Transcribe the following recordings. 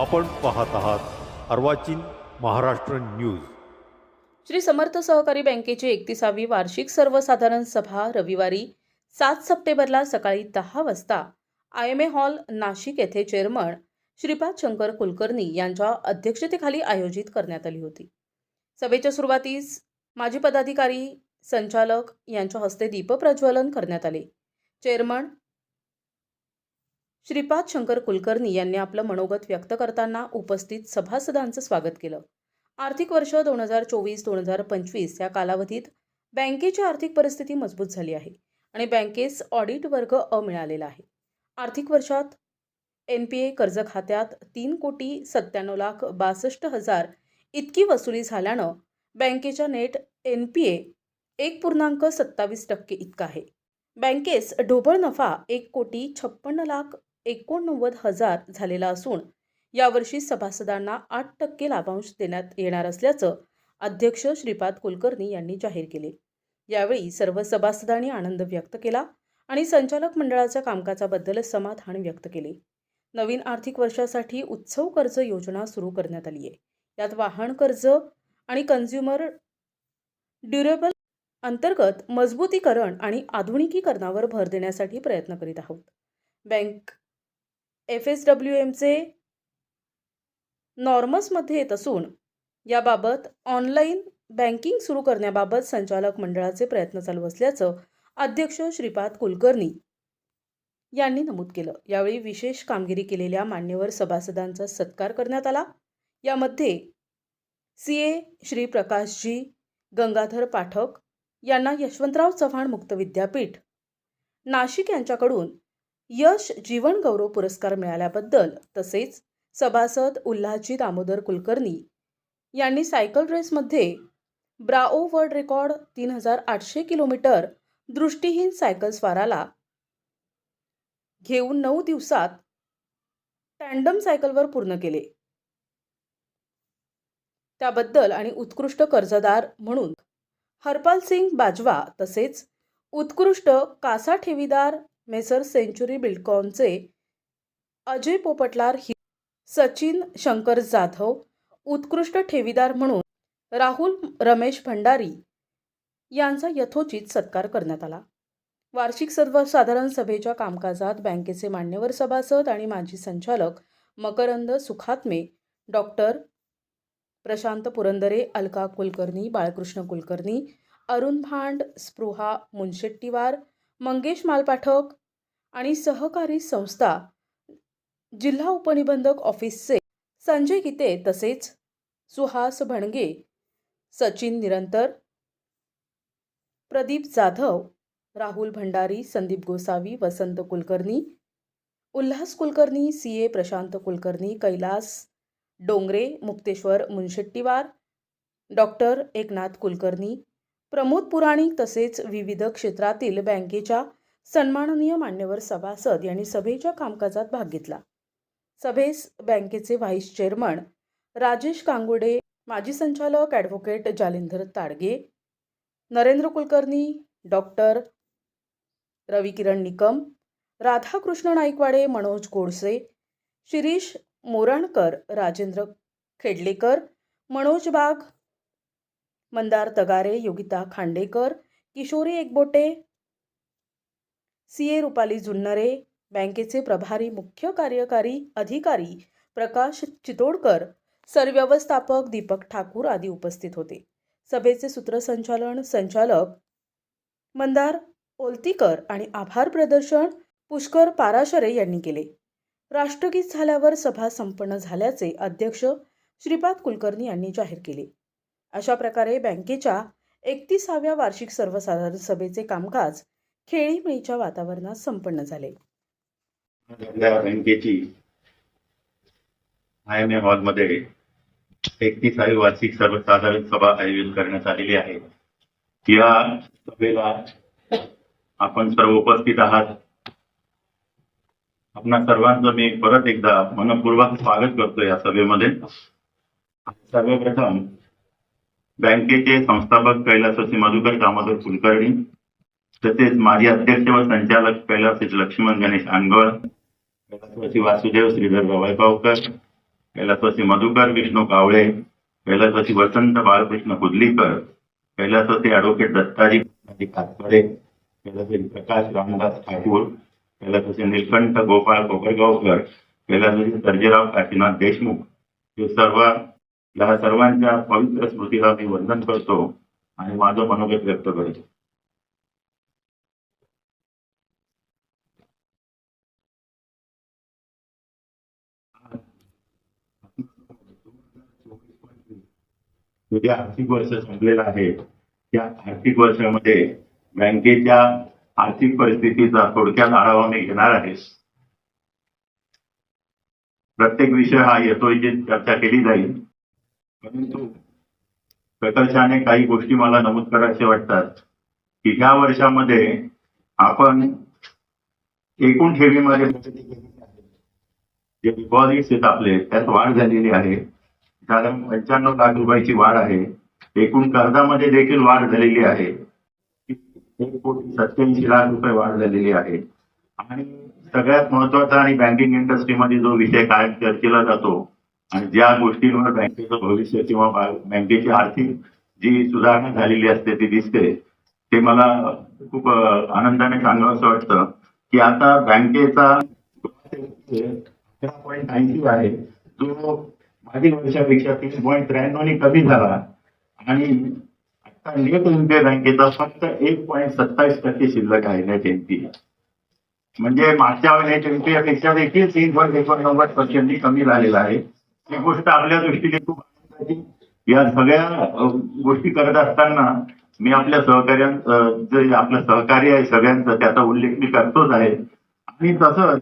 आपण पाहत आहात अर्वाचीन महाराष्ट्र न्यूज. श्री समर्थ सहकारी बँकेची एकतीसावी वार्षिक सर्वसाधारण सभा रविवारी सात सप्टेंबरला सकाळी दहा वाजता I M A hall Nashik येथे चेअरमन श्रीपाद शंकर कुलकर्णी यांच्या अध्यक्षतेखाली आयोजित करण्यात आली होती. सभेच्या सुरुवातीस माजी पदाधिकारी संचालक यांच्या हस्ते दीपप्रज्वलन करण्यात आले. चेअरमन श्रीपाद शंकर कुलकर्णी यांनी आपलं मनोगत व्यक्त करताना उपस्थित सभासदांचं स्वागत केलं. आर्थिक वर्ष दोन हजार चोवीस दोन हजार पंचवीस या कालावधीत बँकेची आर्थिक परिस्थिती मजबूत झाली आहे आणि बँकेस ऑडिट वर्ग अ मिळालेला आहे. आर्थिक वर्षात एन पी ए कर्ज खात्यात तीन कोटी सत्त्याण्णव लाख बासष्ट हजार इतकी वसुली झाल्यानं बँकेच्या नेट एन पी ए एक पूर्णांक सत्तावीस टक्के इतका आहे. बँकेस ढोबळ नफा एक कोटी छप्पन्न लाख एकोणनव्वद हजार झालेला असून यावर्षी सभासदांना आठ टक्के लाभांश देण्यात येणार असल्याचं अध्यक्ष श्रीपाद कुलकर्णी यांनी जाहीर केले. यावेळी सर्व सभासदांनी आनंद व्यक्त केला आणि संचालक मंडळाच्या कामकाजाबद्दल समाधान व्यक्त केले. नवीन आर्थिक वर्षासाठी उत्सव कर्ज योजना सुरू करण्यात आली आहे. यात वाहन कर्ज आणि कन्झ्युमर ड्युरेबल अंतर्गत मजबूतीकरण आणि आधुनिकीकरणावर भर देण्यासाठी प्रयत्न करीत आहोत. बँक एफ एस डब्ल्यू एमचे नॉर्मसमध्ये येत असून याबाबत ऑनलाईन बँकिंग सुरू करण्याबाबत संचालक मंडळाचे प्रयत्न चालू असल्याचं अध्यक्ष श्रीपाद कुलकर्णी यांनी नमूद केलं. यावेळी विशेष कामगिरी केलेल्या मान्यवर सभासदांचा सत्कार करण्यात आला. यामध्ये सी ए श्री प्रकाशजी गंगाधर पाठक यांना यशवंतराव चव्हाण मुक्त विद्यापीठ नाशिक यांच्याकडून यश जीवनगौरव पुरस्कार मिळाल्याबद्दल तसेच सभासद उल्हासजी दामोदर कुलकर्णी यांनी सायकल रेसमध्ये ब्राओ वर्ल्ड रेकॉर्ड तीन हजार आठशे किलोमीटर दृष्टीहीन सायकल स्वाराला घेऊन नऊ दिवसात टँडम सायकलवर पूर्ण केले. त्याबद्दल आणि उत्कृष्ट कर्जदार म्हणून हरपाल सिंग बाजवा तसेच उत्कृष्ट कासा ठेवीदार मेसर सेंचुरी बिल्डकॉनचे अजय पोपटलार हि सचिन शंकर जाधव उत्कृष्ट ठेवीदार म्हणून राहुल रमेश भंडारी यांचा यथोचित सत्कार करण्यात आला. वार्षिक सर्वसाधारण सभेच्या कामकाजात बँकेचे मान्यवर सभासद आणि माजी संचालक मकरंद सुखात्मे डॉक्टर प्रशांत पुरंदरे अलका कुलकर्णी बाळकृष्ण कुलकर्णी अरुण भांड स्पृहा मुनशेट्टीवार मंगेश मालपाठक आणि सहकारी संस्था जिल्हा उपनिबंधक ऑफिसचे संजय गीते तसेच Suhas Bhanage Sachin Nirantar Pradeep Jadhav Rahul Bhandari Sandeep Gosavi Vasant Kulkarni Ulhas Kulkarni C A Prashant Kulkarni Kailas Dongre Mukteshwar Munshettiwar doctor Eknath Kulkarni Pramod Puranik तसेच विविध क्षेत्रातील बँकेच्या सन्माननीय मान्यवर सभासद यांनी सभेच्या कामकाजात भाग घेतला. सभेस बँकेचे व्हाईस चेअरमन राजेश कांगुडे माजी संचालक advocate Jalindhar Tadge Narendra Kulkarni doctor Ravikiran Nikam Radhakrishna Naikwade Manoj Godse Shirish Morankar Rajendra Khedlekar Manoj Bag Mandar Tagare Yogita Khandekar Kishori Ekbote C A Rupali Junnare बँकेचे प्रभारी मुख्य कार्यकारी अधिकारी प्रकाश चितोडकर सरव्यवस्थापक दीपक ठाकूर आदी उपस्थित होते. सभेचे सूत्रसंचालन संचालक मंदार ओलतीकर आणि आभार प्रदर्शन पुष्कर पाराशरे यांनी केले. राष्ट्रगीत झाल्यावर सभा संपन्न झाल्याचे अध्यक्ष श्रीपाद कुलकर्णी यांनी जाहीर केले. अशा प्रकारे बँकेच्या एकतीसाव्या वार्षिक सर्वसाधारण सभेचे कामकाज खेळीमेळीच्या वातावरणात संपन्न झाले. बँकेची आय एम ए हॉलमध्ये एकतीसावी वार्षिक सर्वसाधारण सभा आयोजित करण्यात आलेली आहे. या सभेला आपण सर्व उपस्थित आहात. आपणा सर्वांचं मी परत एकदा मनपूर्वक स्वागत करतो या सभेमध्ये. सर्वप्रथम बँकेचे संस्थापक कैलासवासी मधुकर दामोदर कुलकर्णी तसेच माजी अध्यक्ष व संचालक कैलास लक्ष्मण गणेश अनगळ कैलासवासी वासुदेव श्रीधर रवायपावकर कैलासवासी मधुकर विष्णू कावळे कैलासवासी वसंत बाळकृष्ण कुदलीकर कैलासवासी ॲडव्होकेट दत्ताजी कातकडे कैलासवासी प्रकाश रामदास ठाकूर कैलासवासी निलकंठ गोपाळ कोपरगावकर कैलासवासी सर्जेराव काशीनाथ देशमुख. हे सर्व या सर्वांच्या पवित्र स्मृतीला मी वंदन करतो आणि माझं मनोगत व्यक्त करतो. जे आर्थिक वर्ष संपलेलं आहे. त्या आर्थिक वर्षामध्ये बँकेच्या आर्थिक परिस्थितीचा थोडक्यात आढावा मी घेणार आहे. प्रत्येक विषय हा येतोय जे चर्चा केली जाईल. परंतु प्रकर्षाने काही गोष्टी मला नमूद करायचे वाटतात की ह्या वर्षामध्ये आपण एकूण ठेवीमध्ये जे डिपॉझिट्स आहेत आपले त्यात वाढ झालेली आहे. साधारण पंच्याण्णव लाख रुपयाची वाढ आहे. एकूण कर्जामध्ये देखील वाढ झालेली आहे. एक कोटी सत्याऐंशी लाख रुपये वाढ झालेली आहे. आणि सगळ्यात महत्त्वाचा आणि बँकिंग इंडस्ट्रीमध्ये जो विषय कायम चर्चेला जातो आणि ज्या गोष्टींवर बँकेचं भविष्य किंवा बँकेची आर्थिक जी सुधारणा झालेली असते ती दिसते ते मला खूप आनंदाने सांगावं असं वाटतं की आता बँकेचा अकरा पॉईंट ऐंशी आहे. जो मागील वर्षापेक्षा तीन पॉईंट त्र्याण्णव कमी झाला. आणि आता नेट एनपीए बँकेचा फक्त एक पॉईंट सत्तावीस टक्के शिल्लक आहे नेट एनपीए म्हणजे मागच्या नेट एनपीए पेक्षा देखील तीन पॉईंट एकोणनव्वद टक्क्यांनी कमी झालेला आहे. ही गोष्ट आपल्या दृष्टीने खूप या सगळ्या गोष्टी करत असताना मी आपल्या सहकार्यां जे आपलं सहकार्य आहे सगळ्यांचं त्याचा उल्लेख मी करतोच आहे. आणि तसंच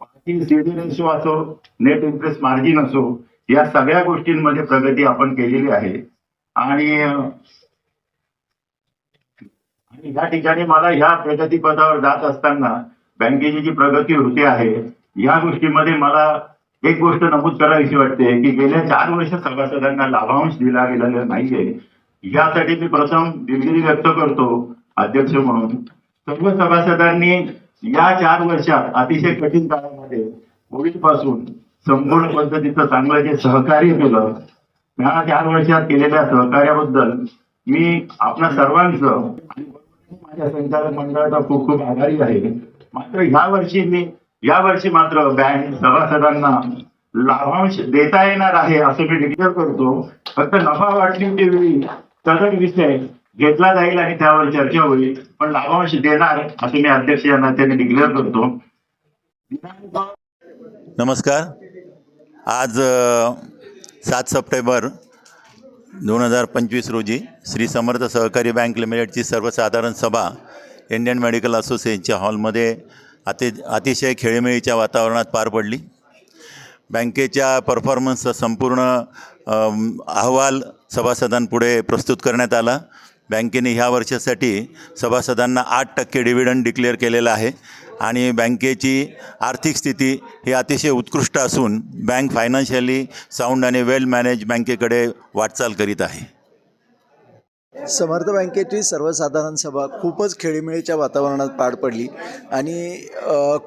बाकी सीडी रेशो असो नेट इंटरेस्ट मार्जिन असो या सगळ्या गोष्टींमध्ये प्रगती आपण केलेली आहे. आणि या ठिकाणी मला ह्या प्रगतीपदावर जात असताना बँकेची जी प्रगती होते आहे या गोष्टीमध्ये मला एक गोष्ट नमूद करावीशी वाटते की गेल्या चार वर्ष सभासदांना लाभांश दिला गेलेला नाहीये. यासाठी मी प्रथम दिलगिरी व्यक्त करतो अध्यक्ष म्हणून. सर्व सभासदांनी या चार वर्षात अतिशय कठीण काळामध्ये कोविडपासून संपूर्ण पद्धतीचं चांगलं जे सहकार्य केलं ह्या चार वर्षात केलेल्या सहकार्याबद्दल मी आपल्या सर्वांचं माझ्या संचालक मंडळाचा खूप खूप आभारी आहे. मात्र ह्या वर्षी मी या वर्षी मात्र बँक सभासदांना लाभांश देता येणार आहे असं मी डिक्लेअर करतो. फक्त नफा वाटणीच्या वेळी सदर विषय घेतला जाईल आणि त्यावर चर्चा होईल पण लाभांश देणार असं मी अध्यक्ष या नात्याने डिक्लेअर करतो. नमस्कार. आज सात सप्टेंबर दोन हजार पंचवीस रोजी श्री समर्थ सहकारी बँक लिमिटेडची सर्वसाधारण सभा इंडियन मेडिकल असोसिएशनच्या हॉलमध्ये अति अतिशय खेळीमेळीच्या वातावरणात पार पडली. बँकेच्या परफॉर्मन्सचा संपूर्ण अहवाल सभासदांपुढे प्रस्तुत करण्यात आला. बँकेने ह्या वर्षासाठी सभासदांना आठ टक्के डिव्हिडंड डिक्लेअर केलेला आहे. आणि बँकेची आर्थिक स्थिती ही अतिशय उत्कृष्ट असून बँक फायनान्शियली साऊंड आणि वेल मॅनेज बँकेकडे वाटचाल करीत आहे. समर्थ बँकेची सर्वसाधारण सभा खूपच खेळीमेळीच्या वातावरणात पार पडली. आणि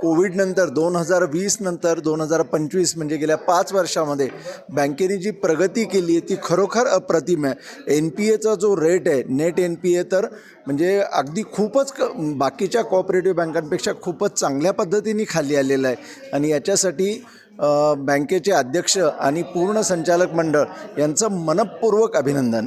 कोविडनंतर दोन हजार वीस नंतर दोन हजार पंचवीस म्हणजे गेल्या पाच वर्षामध्ये बँकेने जी प्रगती केली आहे ती खरोखर अप्रतिम आहे. एन पी एचा जो रेट आहे नेट एन पी ए तर म्हणजे अगदी खूपच क बाकीच्या कोऑपरेटिव्ह बँकांपेक्षा खूपच चांगल्या पद्धतीने खाली आलेला आहे. आणि याच्यासाठी बँकेचे अध्यक्ष आणि पूर्ण संचालक मंडळ यांचं मनपूर्वक अभिनंदन.